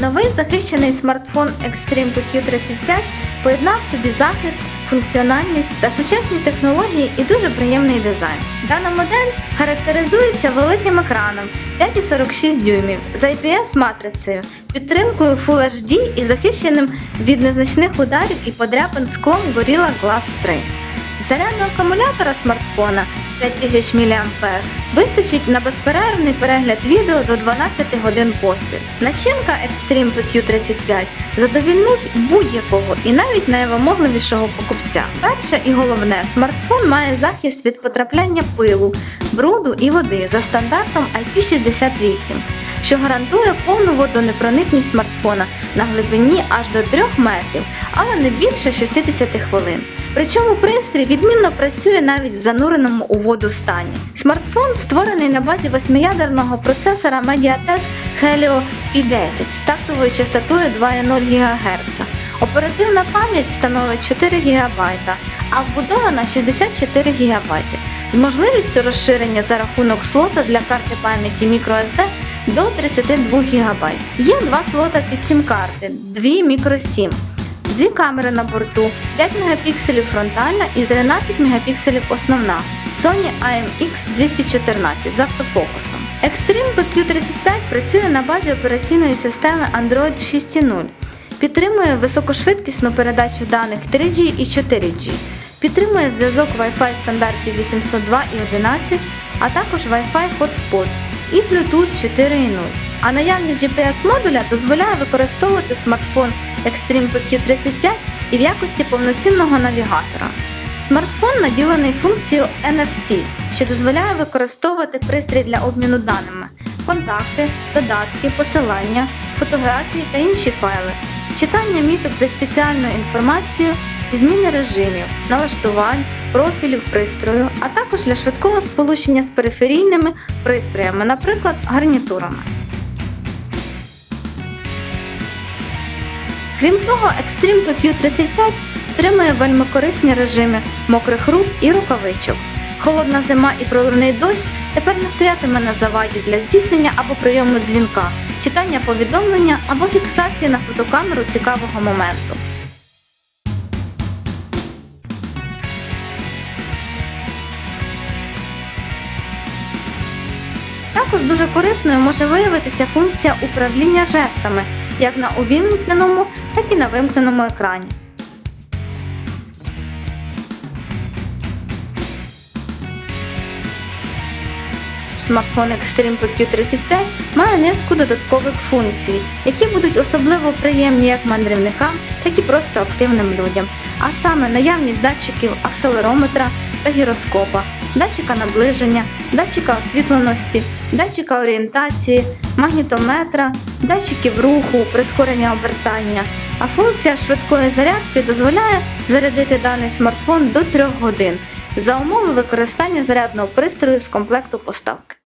Новий захищений смартфон Extreme PQ35 поєднав в собі захист, функціональність та сучасні технології і дуже приємний дизайн. Дана модель характеризується великим екраном 5,46 дюймів з IPS-матрицею, підтримкою Full HD і захищеним від незначних ударів і подряпин склом Gorilla Glass 3. Зарядного акумулятора смартфона 5000 мА вистачить на безперервний перегляд відео до 12 годин поспіль. Начинка Extreme PQ35 задовільнить будь-якого і навіть найвимогливішого покупця. Перше і головне, смартфон має захист від потрапляння пилу, бруду і води за стандартом IP68, що гарантує повну водонепроникність смартфона на глибині аж до 3 метрів, але не більше 60 хвилин. Причому пристрій відмінно працює навіть в зануреному у воду стані. Смартфон створений на базі восьмиядерного процесора Mediatek Helio P10 з тактовою частотою 2,0 ГГц. Оперативна пам'ять становить 4 ГБ, а вбудована 64 ГБ з можливістю розширення за рахунок слота для карти пам'яті microSD до 32 ГБ. Є два слота під сім-карти, дві мікросім. Дві камери на борту, 5 мегапікселів фронтальна і 13 мегапікселів основна Sony IMX 214 з автофокусом. Extreme PQ35 працює на базі операційної системи Android 6.0. Підтримує високошвидкісну передачу даних 3G і 4G. Підтримує зв'язок Wi-Fi стандартів 802 і 11, а також Wi-Fi Hotspot і Bluetooth 4.0. А наявність GPS-модуля дозволяє використовувати смартфон Extreme PQ35 і в якості повноцінного навігатора. Смартфон наділений функцією NFC, що дозволяє використовувати пристрій для обміну даними, контакти, додатки, посилання, фотографії та інші файли, читання міток за спеціальною інформацією зміни режимів, налаштувань, профілів пристрою, а також для швидкого сполучення з периферійними пристроями, наприклад, гарнітурами. Крім того, Extreme PQ35 підтримує вельми корисні режими мокрих рук і рукавичок. Холодна зима і проливний дощ тепер не стоятиме на заваді для здійснення або прийому дзвінка, читання повідомлення або фіксації на фотокамеру цікавого моменту. Також дуже корисною може виявитися функція управління жестами як на увімкненому, так і на вимкненому екрані. Смартфон Extreme PQ35 має низку додаткових функцій, які будуть особливо приємні як мандрівникам, так і просто активним людям, а саме наявність датчиків акселерометра та гіроскопа, датчика наближення, датчика освітленості, датчика орієнтації, магнітометра, датчиків руху, прискорення обертання. А функція швидкої зарядки дозволяє зарядити даний смартфон до 3 годин за умови використання зарядного пристрою з комплекту поставки.